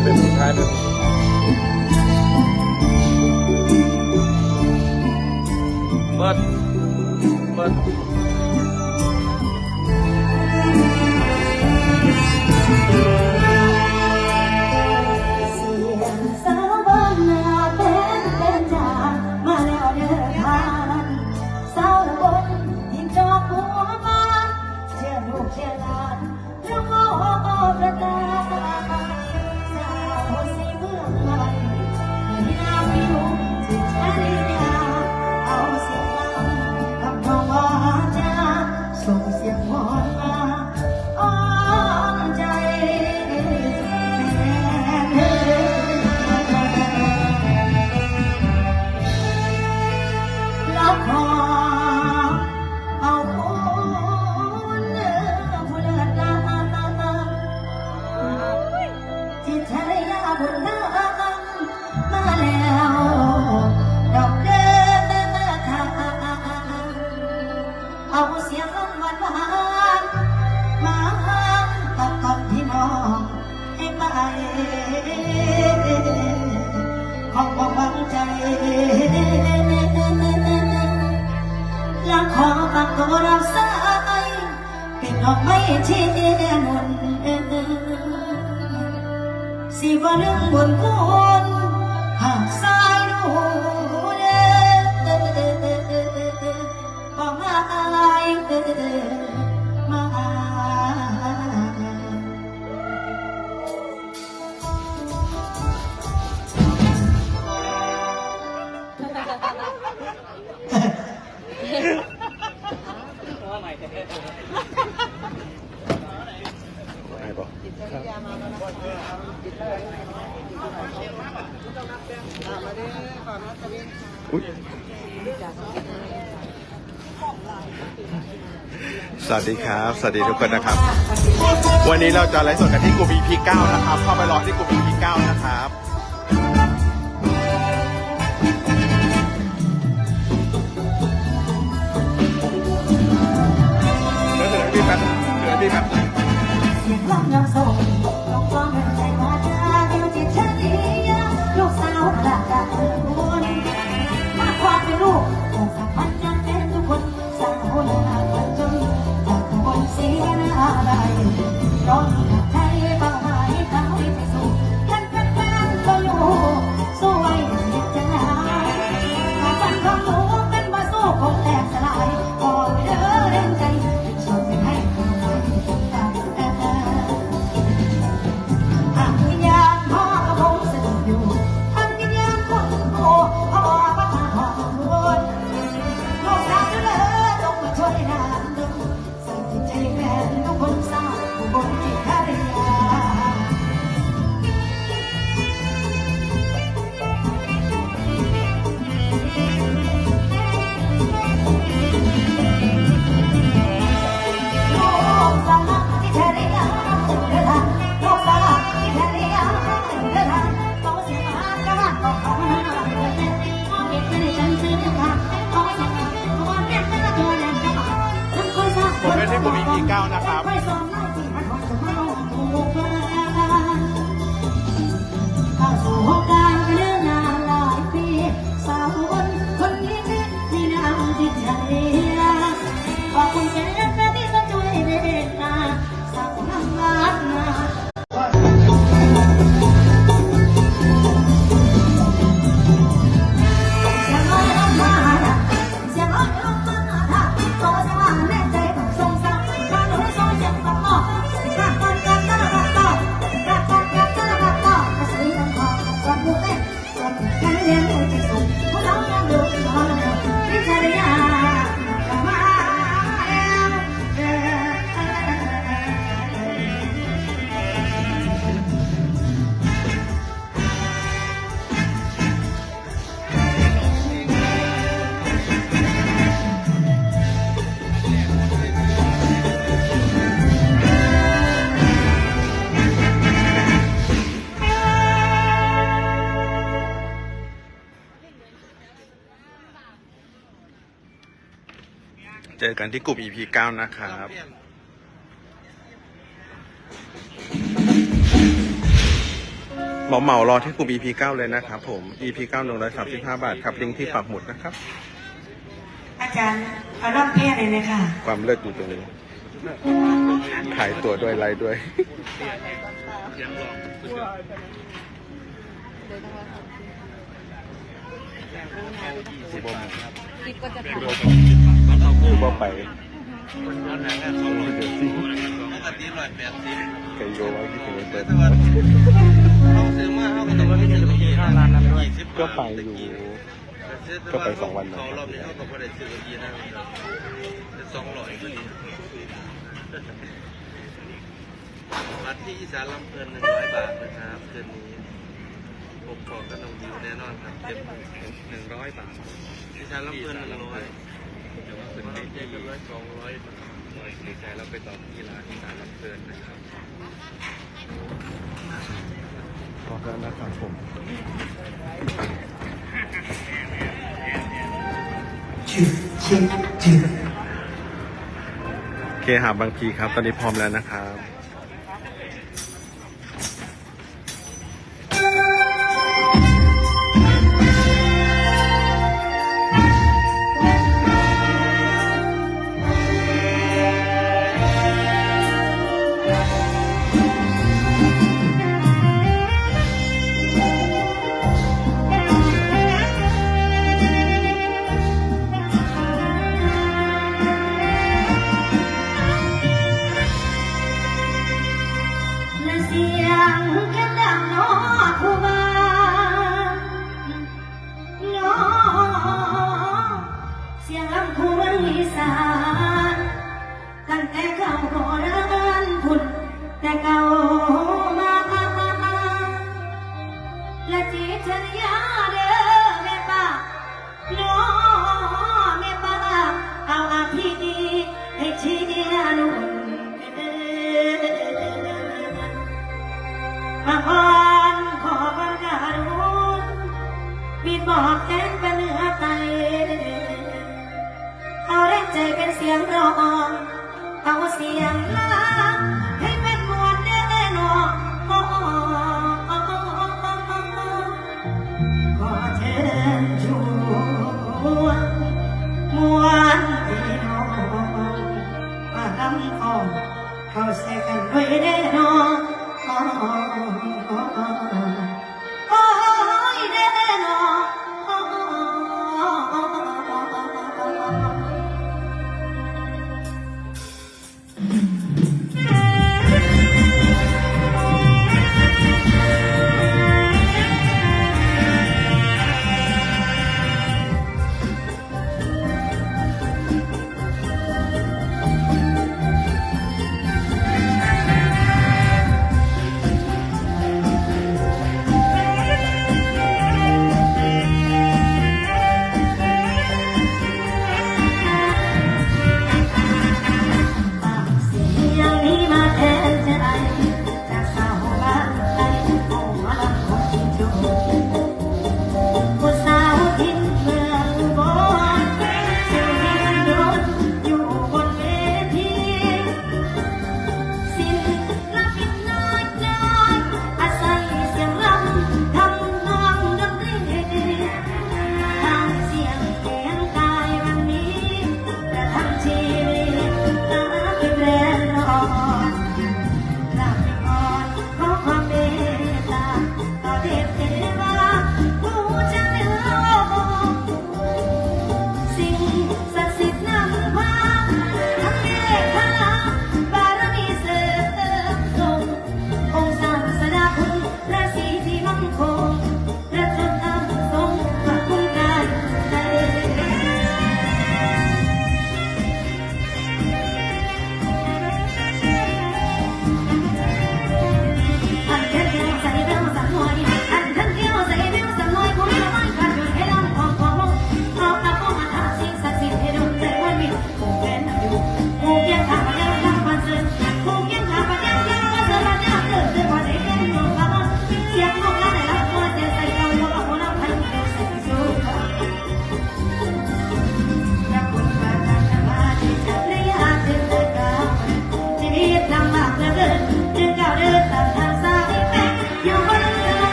hai bên hai bên mất mất Hãy subscribe cho kênh Ghiền Mì Gõ Để không bỏ lỡ những video hấp dẫn อฝากตัวเราสายเป็นดอกไม้ที่นวลสิว่าลืมบุญคุณหากสายดูเด้อบอกอาย วัสดีครับ สวัสดีทุกคนนะครับ วันนี้เราจะไลฟ์สดกันที่กูบีพิม EP 9นะครับ เข้าไปรอที่กูบีพิม EP 9นะครับเดี๋ยวเดี๋ยวพี่แป๊บเดี๋ยวพี่แป๊บลูกสาว เจอกันที่กลุ่ม EP 9 นะครับเหมาเมารอที่กลุ่ม EP 9 เลยนะครับผม EP 9 135 บาทครับลิงที่ปักหมุดนะครับ อาจารย์เอารอบเพี้ยเลยเลยค่ะ ความเลิศอยู่ตรงนี้ถ่ายตัวด้วยไลฟ์ด้วย สิบก็จะทำ คือว่าไปไกโยว่าที่ถึงเปิดก็ไปอยู่ ก็ไปสองวันนะสองรอบนี้เขาก็ไม่ได้ซื้อยีนะสองร้อยพอดีบัตรที่อีสานลำเพลินหนึ่งร้อยบาทนะครับคืนนี้ผมขอก็ต้องดิวแน่นอนครับเต็มหนึ่งร้อยบาทอีสานลำเพลินหนึ่งร้อย แต่ว่าเป็นเจ๊กันร้อยสองร้อยในใจเราไปต่อที่ร้านอีสานลำเพลินนะครับขอบคุณนะครับผมเคหาบางพีครับ ตอนนี้พร้อมแล้วนะครับ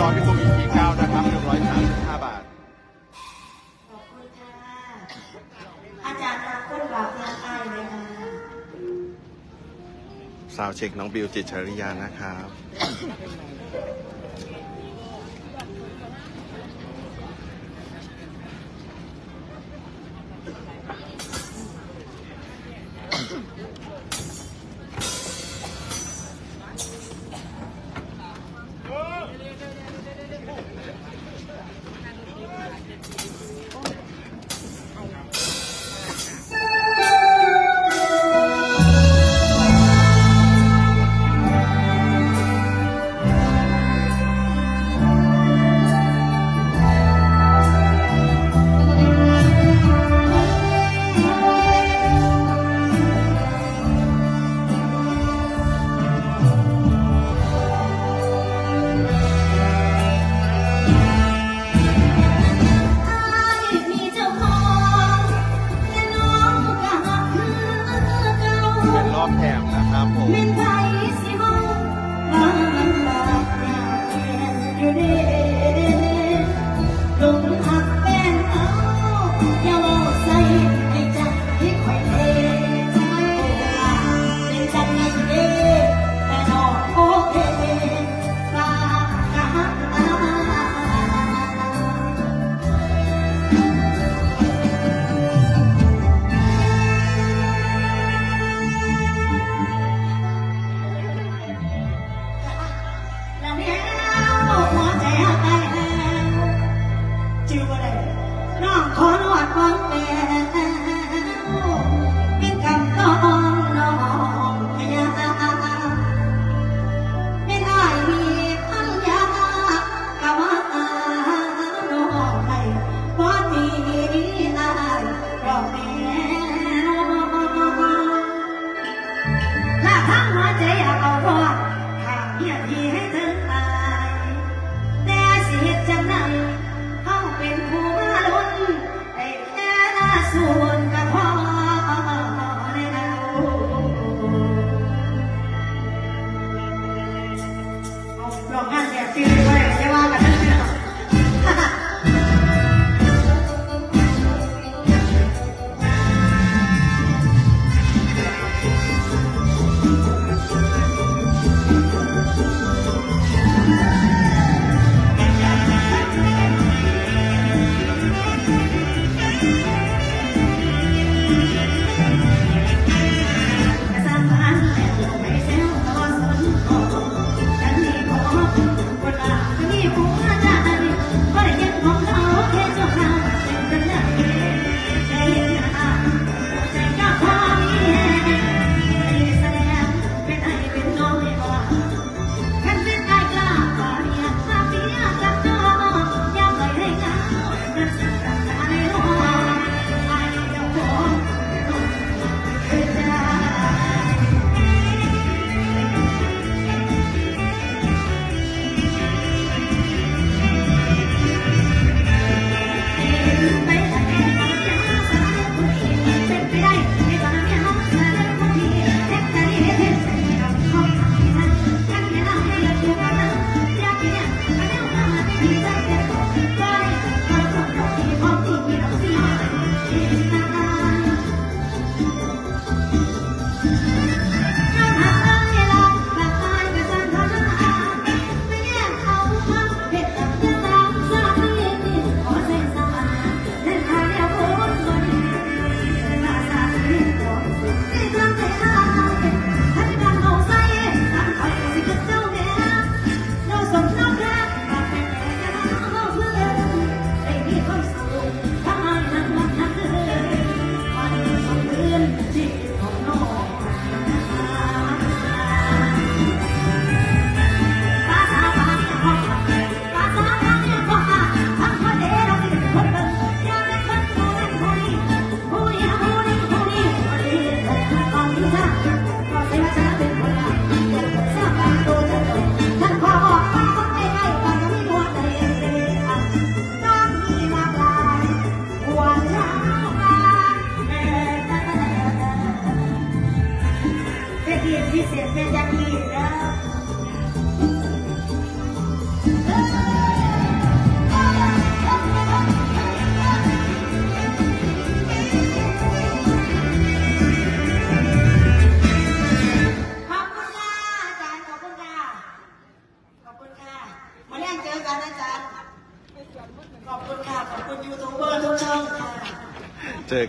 ร้อยพี่ตุ้มอีกทีเก้านะครับหนึ่งร้อยสามสิบห้าบาท ขอบคุณค่ะ อาจารย์รับคนบาปยัตายเลยนะสาวเช็คน้องบิวจิตรชริยานะครับ น้องขอนอนฟังแม่ you.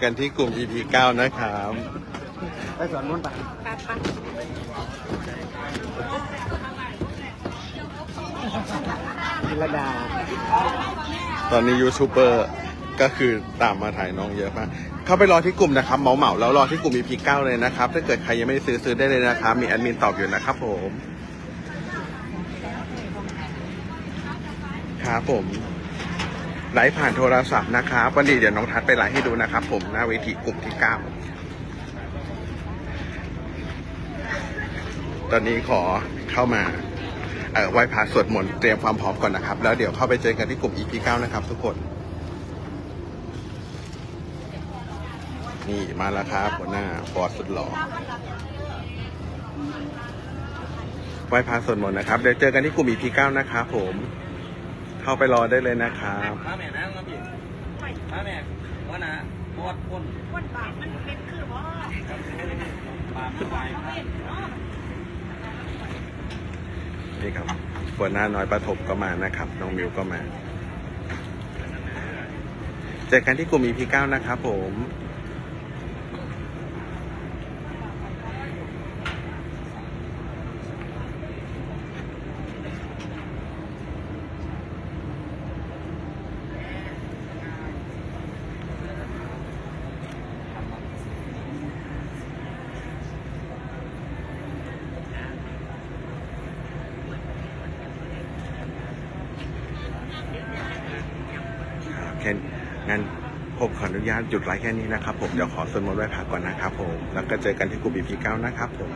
กันที่กลุ่ม EP 9 นะครับ ไปสอนมนต์ไปจิรดา ตอนนี้ยูทูบเบอร์ก็คือตามมาถ่ายน้องเยอะมากเข้าไปรอที่กลุ่มนะครับเหมาเหมาแล้วรอที่กลุ่ม EP 9 เลยนะครับ ถ้าเกิดใครยังไม่ได้ซื้อซื้อได้เลยนะครับ มีแอดมินตอบอยู่นะครับผม ครับผม ไลฟ์ผ่านโทรศัพท์นะครับวันนี้เดี๋ยวน้องทัศน์ไปไลฟ์ให้ดูนะครับ ผมหน้าเวทีกลุ่มที่9ตอนนี้ขอเข้ามาเอ่อไหว้พระสวดมนต์เตรียมความพร้อมก่อนนะครับ แล้วเดี๋ยวเข้าไปเจอกันที่กลุ่ม EP 9นะครับ ทุกคน นี่มาแล้วครับหัวหน้าบอสสุดหล่อไหว้พระสวดมนต์นะครับ เดี๋ยวเจอกันที่กลุ่ม EP 9นะครับผม เข้าไปรอได้เลยนะครับมาแม่นะมาพี่มาแม่ว่านะบอดพ่นคนบาปมันเป็นคือว่าปากเป็นลายนี่ครับหัวหน้าน้อยประถมก็มานะครับ น้องมิวก็มา เจอกันที่กลุ่ม EP 9 นะครับผม ครับแค่งั้น จุดไลค์แค่นี้นะครับผม เดี๋ยวขอสวดมนต์ไหว้พระก่อนนะครับผม แล้วก็เจอกันที่กลุ่ม EP 9นะครับผม